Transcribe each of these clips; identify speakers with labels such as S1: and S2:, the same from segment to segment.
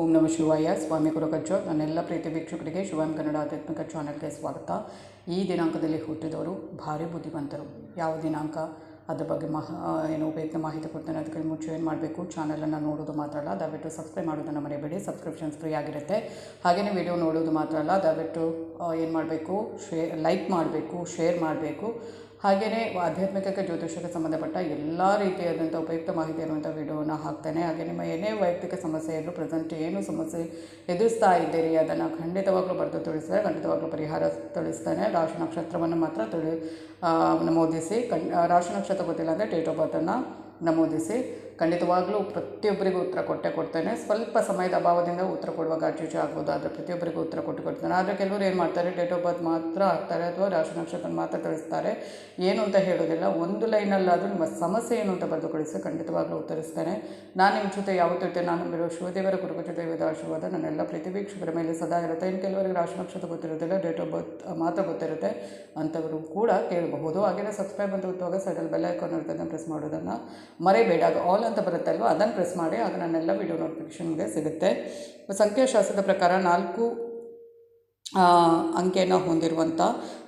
S1: ಓಂ ನಮ ಶಿವಾಯ. ಸ್ವಾಮಿ ಗುರುಕಚ್ಚೋ ನನ್ನೆಲ್ಲ ಪ್ರೀತಿ ವೀಕ್ಷಕರಿಗೆ ಶಿವಂ ಕನ್ನಡ ಆಧ್ಯಾತ್ಮಿಕ ಚಾನಲ್ಗೆ ಸ್ವಾಗತ. ಈ ದಿನಾಂಕದಲ್ಲಿ ಹುಟ್ಟಿದವರು ಭಾರಿ ಬುದ್ಧಿವಂತರು. ಯಾವ ದಿನಾಂಕ? ಅದ್ರ ಬಗ್ಗೆ ಮಹಾ, ಏನು ಉಪಯುಕ್ತ ಮಾಹಿತಿ ಕೊಡ್ತಾನೆ ಅದಕ್ಕೆ ಮುಂಚೆ ಏನು ಮಾಡಬೇಕು? ಚಾನಲನ್ನು ನೋಡೋದು ಮಾತ್ರ ಅಲ್ಲ, ದಯವಿಟ್ಟು ಸಬ್ಸ್ಕ್ರೈಬ್ ಮಾಡೋದನ್ನು ಮರಿಬೇಡಿ. ಸಬ್ಸ್ಕ್ರಿಪ್ಷನ್ಸ್ ಫ್ರೀ ಆಗಿರುತ್ತೆ. ಹಾಗೆಯೇ ವಿಡಿಯೋ ನೋಡೋದು ಮಾತ್ರ ಅಲ್ಲ, ದಯವಿಟ್ಟು ಏನು ಮಾಡಬೇಕು? ಶೇ, ಲೈಕ್ ಮಾಡಬೇಕು, ಶೇರ್ ಮಾಡಬೇಕು. ಹಾಗೆಯೇ ಆಧ್ಯಾತ್ಮಿಕಕ್ಕೆ ಜ್ಯೋತಿಷಕ್ಕೆ ಸಂಬಂಧಪಟ್ಟ ಎಲ್ಲ ರೀತಿಯಾದಂಥ ಉಪಯುಕ್ತ ಮಾಹಿತಿ ಇರುವಂಥ ವಿಡಿಯೋನ ಹಾಕ್ತೇನೆ. ಹಾಗೆ ನಿಮ್ಮ ಏನೇ ವೈಯಕ್ತಿಕ ಸಮಸ್ಯೆ ಇದ್ದರೂ ಪ್ರೆಸೆಂಟ್ ಏನು ಸಮಸ್ಯೆ ಎದುರಿಸ್ತಾ ಇದ್ದೀರಿ, ಅದನ್ನು ಖಂಡಿತವಾಗ್ಲೂ ಬರೆದು ತಿಳಿಸ್ತಾರೆ, ಖಂಡಿತವಾಗ್ಲೂ ಪರಿಹಾರ ತಿಳಿಸ್ತೇನೆ. ರಾಶಿ ನಕ್ಷತ್ರವನ್ನು ಮಾತ್ರ ತಿಳಿ ನಮೂದಿಸಿ. ಕಣ್ ರಾಶಿ ನಕ್ಷತ್ರ ಗೊತ್ತಿಲ್ಲ ಅಂದರೆ ಡೇಟ್ ಆಫ್ ಬರ್ತನ್ನು ನಮೂದಿಸಿ. ಖಂಡಿತವಾಗ್ಲೂ ಪ್ರತಿಯೊಬ್ಬರಿಗೂ ಉತ್ತರ ಕೊಟ್ಟೆ ಕೊಡ್ತೇನೆ. ಸ್ವಲ್ಪ ಸಮಯದ ಅಭಾವದಿಂದ ಉತ್ತರ ಕೊಡುವಾಗ ಆಚೀಚೆ ಆಗ್ಬೋದು ಆದರೆ ಪ್ರತಿಯೊಬ್ಬರಿಗೂ ಉತ್ತರ ಕೊಟ್ಟು ಕೊಡ್ತೇನೆ. ಆದರೆ ಕೆಲವರು ಏನು ಮಾಡ್ತಾರೆ ಡೇಟ್ ಆಫ್ ಬರ್ತ್ ಮಾತ್ರ ಹಾಕ್ತಾರೆ ಅಥವಾ ರಾಶಿ ನಕ್ಷತ್ರ ಮಾತ್ರ ತಿಳಿಸ್ತಾರೆ. ಏನು ಅಂತ ಹೇಳೋದಿಲ್ಲ ಒಂದು ಲೈನಲ್ಲಾದರೂ ನಿಮ್ಮ ಸಮಸ್ಯೆ ಏನು ಅಂತ ಬರೆದು ಕಳಿಸಿ ಖಂಡಿತವಾಗಲೂ ಉತ್ತರಿಸ್ತೇನೆ. ನಾನು ನಿಮ್ಮ ಜೊತೆ ಯಾವತ್ತೂ ಇರ್ತೇನೆ ನಾನು ಬಿರೋ ಶಿವದೇವರ ಕುಟುಂಬ ದೈವದ ಆಶೀರ್ವಾದ, ನನ್ನೆಲ್ಲ ಪ್ರೀತಿ ವೀಕ್ಷಕರ ಮೇಲೆ ಸದಾ ಇರುತ್ತೆ. ಇನ್ನು ಕೆಲವರಿಗೆ ರಾಶಿ ನಕ್ಷತ್ರ ಗೊತ್ತಿರೋದಿಲ್ಲ ಡೇಟ್ ಆಫ್ ಬರ್ತ್ ಮಾತ್ರ ಗೊತ್ತಿರುತ್ತೆ. ಅಂಥವರು ಕೂಡ ಕೇಳಬಹುದು. ಹಾಗೆಯೇ ಸಬ್ಸ್ಕ್ರೈಬ್ ಅಂತ ಗೊತ್ತಾಗ ಸೈಡಲ್ಲಿ ಬೆಲ್ ಐಕಾನ್ ಇರ್ತದೆ ಪ್ರೆಸ್ ಮಾಡೋದನ್ನು ಮರೆಯಬೇಡ ಅದು ಆಲ್ ಅಂತ ಬರುತ್ತಲ್ವ ಅದನ್ನು ಪ್ರೆಸ್ ಮಾಡಿ ಆಗ ನನ್ನೆಲ್ಲ ವಿಡಿಯೋ ನೋಟಿಫಿಕೇಷನ್ಗೆ ಸಿಗುತ್ತೆ. ಸಂಖ್ಯಾಶಾಸ್ತ್ರದ ಪ್ರಕಾರ ನಾಲ್ಕು ಅಂಕೆಯನ್ನು ಹೊಂದಿರುವಂಥ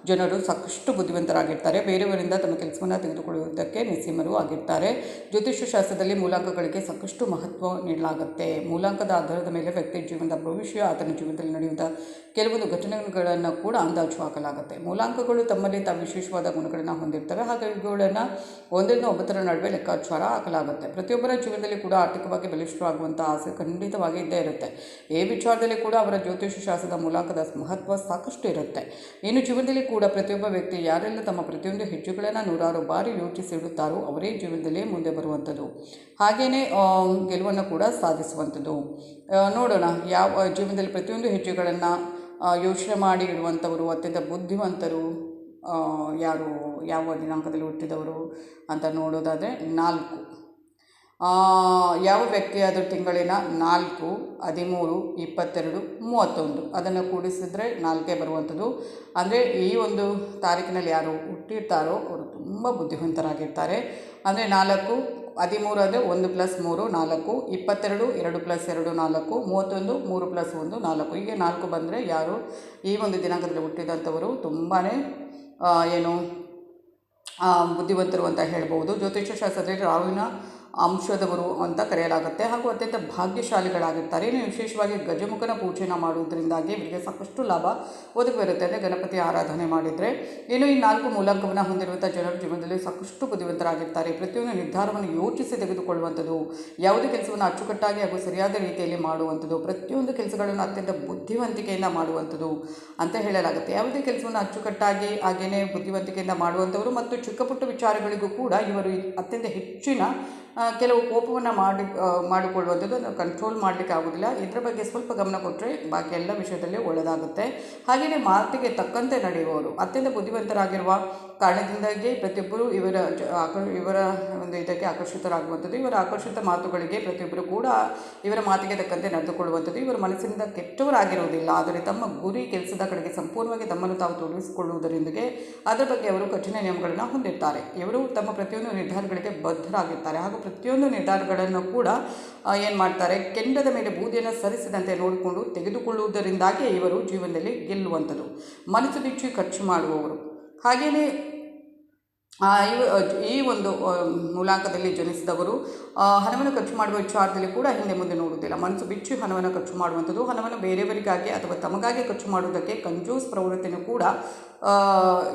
S1: ಜನರು ಸಾಕಷ್ಟು ಬುದ್ಧಿವಂತರಾಗಿರ್ತಾರೆ. ಬೇರೆಯವರಿಂದ ತಮ್ಮ ಕೆಲಸವನ್ನು ತೆಗೆದುಕೊಳ್ಳುವುದಕ್ಕೆ ನಿಸ್ಸೀಮರು ಆಗಿರ್ತಾರೆ. ಜ್ಯೋತಿಷ್ಯ ಶಾಸ್ತ್ರದಲ್ಲಿ ಮೂಲಾಂಕಗಳಿಗೆ ಸಾಕಷ್ಟು ಮಹತ್ವ ನೀಡಲಾಗುತ್ತೆ. ಮೂಲಾಂಕದ ಆಧಾರದ ಮೇಲೆ ವ್ಯಕ್ತಿ ಜೀವನದ ಭವಿಷ್ಯ, ಆತನ ಜೀವನದಲ್ಲಿ ನಡೆಯುವ ಕೆಲವೊಂದು ಘಟನೆಗಳನ್ನು ಕೂಡ ಅಂದಾಜು ಹಾಕಲಾಗುತ್ತೆ. ಮೂಲಾಂಕಗಳು ತಮ್ಮಲ್ಲಿ ತಾವು ವಿಶೇಷವಾದ ಗುಣಗಳನ್ನು ಹೊಂದಿರ್ತವೆ ಹಾಗೆ ಇವುಗಳನ್ನು ಒಂದರಿಂದ ಒಂಬತ್ತರ ನಡುವೆ ಲೆಕ್ಕಾಚಾರ ಹಾಕಲಾಗುತ್ತೆ. ಪ್ರತಿಯೊಬ್ಬರ ಜೀವನದಲ್ಲಿ ಕೂಡ ಆರ್ಥಿಕವಾಗಿ ಬಲಿಷ್ಠರಾಗುವಂಥ ಆಸೆ ಖಂಡಿತವಾಗಿ ಇದ್ದೇ ಇರುತ್ತೆ. ಈ ವಿಚಾರದಲ್ಲಿ ಕೂಡ ಅವರ ಜ್ಯೋತಿಷ್ಯ ಶಾಸ್ತ್ರದ ಮೂಲಾಂಕದ ಮಹತ್ವ ಸಾಕಷ್ಟು ಇರುತ್ತೆ. ಇನ್ನು ಜೀವನದಲ್ಲಿ ಕೂಡ ಪ್ರತಿಯೊಬ್ಬ ವ್ಯಕ್ತಿ ಯಾರೆಲ್ಲ ತಮ್ಮ ಪ್ರತಿಯೊಂದು ಹೆಜ್ಜೆಗಳನ್ನು ನೂರಾರು ಬಾರಿ ಯೋಚಿಸಿಡುತ್ತಾರೋ ಅವರೇ ಜೀವನದಲ್ಲಿ ಮುಂದೆ ಬರುವಂಥದ್ದು. ಹಾಗೆಯೇ ಗೆಲುವನ್ನು ಕೂಡ ಸಾಧಿಸುವಂಥದ್ದು. ನೋಡೋಣ, ಯಾವ, ಜೀವನದಲ್ಲಿ ಪ್ರತಿಯೊಂದು ಹೆಜ್ಜೆಗಳನ್ನು ಯೋಚನೆ ಮಾಡಿ ಇಡುವಂಥವರು, ಅತ್ಯಂತ ಬುದ್ಧಿವಂತರು ಯಾರು, ಯಾವ ದಿನಾಂಕದಲ್ಲಿ ಹುಟ್ಟಿದವರು ಅಂತ ನೋಡೋದಾದರೆ ನಾಲ್ಕು. ಯಾವ ವ್ಯಕ್ತಿಯಾದರೂ ತಿಂಗಳಿನ ನಾಲ್ಕು, ಹದಿಮೂರು, ಇಪ್ಪತ್ತೆರಡು, ಮೂವತ್ತೊಂದು, ಅದನ್ನು ಕೂಡಿಸಿದರೆ ನಾಲ್ಕೇ ಬರುವಂಥದ್ದು. ಅಂದರೆ ಈ ಒಂದು ತಾರೀಕಿನಲ್ಲಿ ಯಾರು ಹುಟ್ಟಿರ್ತಾರೋ ಅವರು ತುಂಬ ಬುದ್ಧಿವಂತರಾಗಿರ್ತಾರೆ. ಅಂದರೆ ನಾಲ್ಕು, ಹದಿಮೂರು ಅಂದರೆ ಒಂದು ಪ್ಲಸ್ ಮೂರು, ನಾಲ್ಕು, ಇಪ್ಪತ್ತೆರಡು, ಎರಡು ಪ್ಲಸ್ ಎರಡು, ನಾಲ್ಕು, ಮೂವತ್ತೊಂದು, ಮೂರು ಪ್ಲಸ್ ಒಂದು, ನಾಲ್ಕು. ಹೀಗೆ ನಾಲ್ಕು ಬಂದರೆ ಯಾರು ಈ ಒಂದು ದಿನಾಂಕದಲ್ಲಿ ಹುಟ್ಟಿದಂಥವರು ತುಂಬಾ ಏನು ಬುದ್ಧಿವಂತರು ಅಂತ ಹೇಳ್ಬೋದು. ಜ್ಯೋತಿಷ್ಯ ಶಾಸ್ತ್ರದಲ್ಲಿ ರಾಹುವಿನ ಅಂಶದವರು ಅಂತ ಕರೆಯಲಾಗುತ್ತೆ. ಹಾಗೂ ಅತ್ಯಂತ ಭಾಗ್ಯಶಾಲಿಗಳಾಗಿರ್ತಾರೆ. ಇನ್ನು ವಿಶೇಷವಾಗಿ ಗಜಮುಖನ ಪೂಜೆನ ಮಾಡುವುದರಿಂದಾಗಿ ಇವರಿಗೆ ಸಾಕಷ್ಟು ಲಾಭ ಒದಗಿ ಬರುತ್ತೆ ಅಂದರೆ ಗಣಪತಿ ಆರಾಧನೆ ಮಾಡಿದರೆ. ಇನ್ನು ಈ ನಾಲ್ಕು ಮೂಲಾಂಕವನ್ನು ಹೊಂದಿರುವಂಥ ಜನರ ಜೀವನದಲ್ಲಿ ಸಾಕಷ್ಟು ಬುದ್ಧಿವಂತರಾಗಿರ್ತಾರೆ. ಪ್ರತಿಯೊಂದು ನಿರ್ಧಾರವನ್ನು ಯೋಚಿಸಿ ತೆಗೆದುಕೊಳ್ಳುವಂಥದ್ದು, ಯಾವುದೇ ಕೆಲಸವನ್ನು ಅಚ್ಚುಕಟ್ಟಾಗಿ ಹಾಗೂ ಸರಿಯಾದ ರೀತಿಯಲ್ಲಿ ಮಾಡುವಂಥದ್ದು, ಪ್ರತಿಯೊಂದು ಕೆಲಸಗಳನ್ನು ಅತ್ಯಂತ ಬುದ್ಧಿವಂತಿಕೆಯಿಂದ ಮಾಡುವಂಥದ್ದು ಅಂತ ಹೇಳಲಾಗುತ್ತೆ. ಯಾವುದೇ ಕೆಲಸವನ್ನು ಅಚ್ಚುಕಟ್ಟಾಗಿ ಹಾಗೆಯೇ ಬುದ್ಧಿವಂತಿಕೆಯಿಂದ ಮಾಡುವಂಥವರು ಮತ್ತು ಚಿಕ್ಕಪುಟ್ಟ ವಿಚಾರಗಳಿಗೂ ಕೂಡ ಇವರು ಅತ್ಯಂತ ಹೆಚ್ಚಿನ ಕೆಲವು ಕೋಪವನ್ನು ಮಾಡಿ ಮಾಡಿಕೊಳ್ಳುವಂಥದ್ದು ಅದನ್ನು ಕಂಟ್ರೋಲ್ ಮಾಡಲಿಕ್ಕೆ ಆಗೋದಿಲ್ಲ. ಇದರ ಬಗ್ಗೆ ಸ್ವಲ್ಪ ಗಮನ ಕೊಟ್ಟರೆ ಬಾಕಿ ಎಲ್ಲ ವಿಷಯದಲ್ಲಿ ಒಳ್ಳೆಯದಾಗುತ್ತೆ ಹಾಗೆಯೇ ಮಾತಿಗೆ ತಕ್ಕಂತೆ ನಡೆಯುವವರು, ಅತ್ಯಂತ ಬುದ್ಧಿವಂತರಾಗಿರುವ ಕಾರಣದಿಂದಾಗಿ ಪ್ರತಿಯೊಬ್ಬರು ಇವರ ಇವರ ಒಂದು ಇದಕ್ಕೆ ಆಕರ್ಷಿತರಾಗುವಂಥದ್ದು, ಇವರ ಆಕರ್ಷಿತ ಮಾತುಗಳಿಗೆ ಪ್ರತಿಯೊಬ್ಬರು ಕೂಡ ಇವರ ಮಾತಿಗೆ ತಕ್ಕಂತೆ ನಡೆದುಕೊಳ್ಳುವಂಥದ್ದು, ಇವರ ಮನಸ್ಸಿನಿಂದ ಕೆಟ್ಟವರಾಗಿರುವುದಿಲ್ಲ. ಆದರೆ ತಮ್ಮ ಗುರಿ, ಕೆಲಸದ ಕಡೆಗೆ ಸಂಪೂರ್ಣವಾಗಿ ತಮ್ಮನ್ನು ತಾವು ತೊಡಗಿಸಿಕೊಳ್ಳುವುದರೊಂದಿಗೆ ಅದರ ಬಗ್ಗೆ ಅವರು ಕಠಿಣ ನಿಯಮಗಳನ್ನು ಹೊಂದಿರ್ತಾರೆ. ಇವರು ತಮ್ಮ ಪ್ರತಿಯೊಂದು ನಿರ್ಧಾರಗಳಿಗೆ ಬದ್ಧರಾಗಿರ್ತಾರೆ. ಹಾಗೂ ಪ್ರತಿಯೊಂದು ನಿರ್ಧಾರಗಳನ್ನು ಕೂಡ ಏನು ಮಾಡ್ತಾರೆ? ಕೆಂಡದ ಮೇಲೆ ಬೂದಿಯನ್ನು ಸರಿಸಿದಂತೆ ನೋಡಿಕೊಂಡು ತೆಗೆದುಕೊಳ್ಳುವುದರಿಂದಾಗಿ ಇವರು ಜೀವನದಲ್ಲಿ ಗೆಲ್ಲುವಂಥದ್ದು ಮನಸ್ಸು ಬಿಚ್ಚಿ ಖರ್ಚು ಮಾಡುವವರು. ಹಾಗೆಯೇ ಇವ ಈ ಒಂದು ಮೂಲಾಂಕದಲ್ಲಿ ಜನಿಸಿದವರು ಹಣವನ್ನು ಖರ್ಚು ಮಾಡುವ ವಿಚಾರದಲ್ಲಿ ಕೂಡ ಹಿಂದೆ ಮುಂದೆ ನೋಡುವುದಿಲ್ಲ. ಮನಸ್ಸು ಬಿಚ್ಚಿ ಹಣವನ್ನು ಖರ್ಚು ಮಾಡುವಂಥದ್ದು, ಹಣವನ್ನು ಬೇರೆಯವರಿಗಾಗಿ ಅಥವಾ ತಮಗಾಗಿ ಖರ್ಚು ಮಾಡುವುದಕ್ಕೆ ಕಂಜೂಸ್ ಪ್ರವೃತ್ತಿಯನ್ನು ಕೂಡ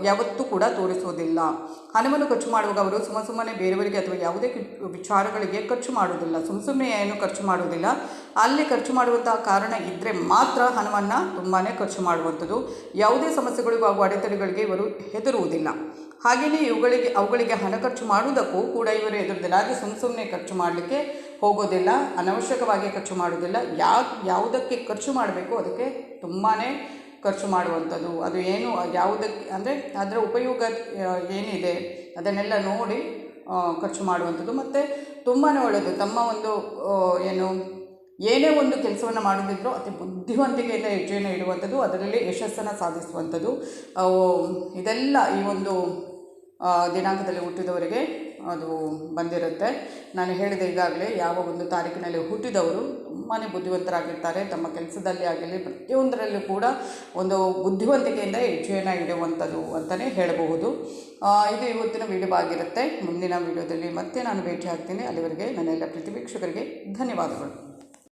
S1: ಯಾವತ್ತೂ ಕೂಡ ತೋರಿಸುವುದಿಲ್ಲ. ಹಣವನ್ನು ಖರ್ಚು ಮಾಡುವಾಗ ಅವರು ಸುಮ್ಮ ಸುಮ್ಮನೆ ಬೇರೆಯವರಿಗೆ ಅಥವಾ ಯಾವುದೇ ವಿಚಾರಗಳಿಗೆ ಖರ್ಚು ಮಾಡುವುದಿಲ್ಲ. ಸುಮ್ಮ ಸುಮ್ಮನೆ ಏನು ಖರ್ಚು ಮಾಡುವುದಿಲ್ಲ. ಅಲ್ಲಿ ಖರ್ಚು ಮಾಡುವಂತಹ ಕಾರಣ ಇದ್ದರೆ ಮಾತ್ರ ಹಣವನ್ನು ತುಂಬಾ ಖರ್ಚು ಮಾಡುವಂಥದ್ದು. ಯಾವುದೇ ಸಮಸ್ಯೆಗಳಿಗೂ ಹಾಗೂ ಅಡೆತಡೆಗಳಿಗೆ ಇವರು ಹೆದರುವುದಿಲ್ಲ. ಹಾಗೆಯೇ ಇವುಗಳಿಗೆ ಅವುಗಳಿಗೆ ಹಣ ಖರ್ಚು ಮಾಡುವುದಕ್ಕೂ ಕೂಡ ಇವರು ಎದುರುದಿಲ್ಲ. ಹಾಗೆ ಸುಮ್ಮ ಸುಮ್ಮನೆ ಖರ್ಚು ಮಾಡಲಿಕ್ಕೆ ಹೋಗೋದಿಲ್ಲ, ಅನವಶ್ಯಕವಾಗಿ ಖರ್ಚು ಮಾಡೋದಿಲ್ಲ ಯಾವ ಯಾವುದಕ್ಕೆ ಖರ್ಚು ಮಾಡಬೇಕು ಅದಕ್ಕೆ ತುಂಬಾ ಖರ್ಚು ಮಾಡುವಂಥದ್ದು. ಅದು ಏನು ಯಾವುದಕ್ಕೆ ಅಂದರೆ ಅದರ ಉಪಯೋಗ ಏನಿದೆ ಅದನ್ನೆಲ್ಲ ನೋಡಿ ಖರ್ಚು ಮಾಡುವಂಥದ್ದು. ಮತ್ತು ತುಂಬಾ ಒಳ್ಳೆಯದು ತಮ್ಮ ಒಂದು ಏನು, ಏನೇ ಒಂದು ಕೆಲಸವನ್ನು ಮಾಡೋದಿದ್ರೂ ಅತಿ ಬುದ್ಧಿವಂತಿಕೆಯಿಂದ ಹೆಜ್ಜೆಯನ್ನು ಇಡುವಂಥದ್ದು, ಅದರಲ್ಲಿ ಯಶಸ್ಸನ್ನು ಸಾಧಿಸುವಂಥದ್ದು. ಇದೆಲ್ಲ ಈ ಒಂದು ದಿನಾಂಕದಲ್ಲಿ ಹುಟ್ಟಿದವರಿಗೆ ಅದು ಬಂದಿರುತ್ತೆ. ನಾನು ಹೇಳಿದೆ ಈಗಾಗಲೇ ಯಾವ ಒಂದು ತಾರೀಕಿನಲ್ಲಿ ಹುಟ್ಟಿದವರು ತುಂಬಾ ಬುದ್ಧಿವಂತರಾಗಿರ್ತಾರೆ. ತಮ್ಮ ಕೆಲಸದಲ್ಲಿ ಆಗಲಿ, ಪ್ರತಿಯೊಂದರಲ್ಲೂ ಕೂಡ ಒಂದು ಬುದ್ಧಿವಂತಿಕೆಯಿಂದ ಹೆಜ್ಜೆಯನ್ನು ಇಡುವಂಥದ್ದು ಅಂತಲೇ ಹೇಳಬಹುದು. ಇದು ಇವತ್ತಿನ ವಿಡಿಯೋ ಆಗಿರುತ್ತೆ. ಮುಂದಿನ ವಿಡಿಯೋದಲ್ಲಿ ಮತ್ತೆ ನಾನು ಭೇಟಿ ಆಗ್ತೀನಿ. ಅಲ್ಲಿವರೆಗೆ ನನ್ನೆಲ್ಲ ಎಲ್ಲ ವೀಕ್ಷಕರಿಗೆ ಧನ್ಯವಾದಗಳು.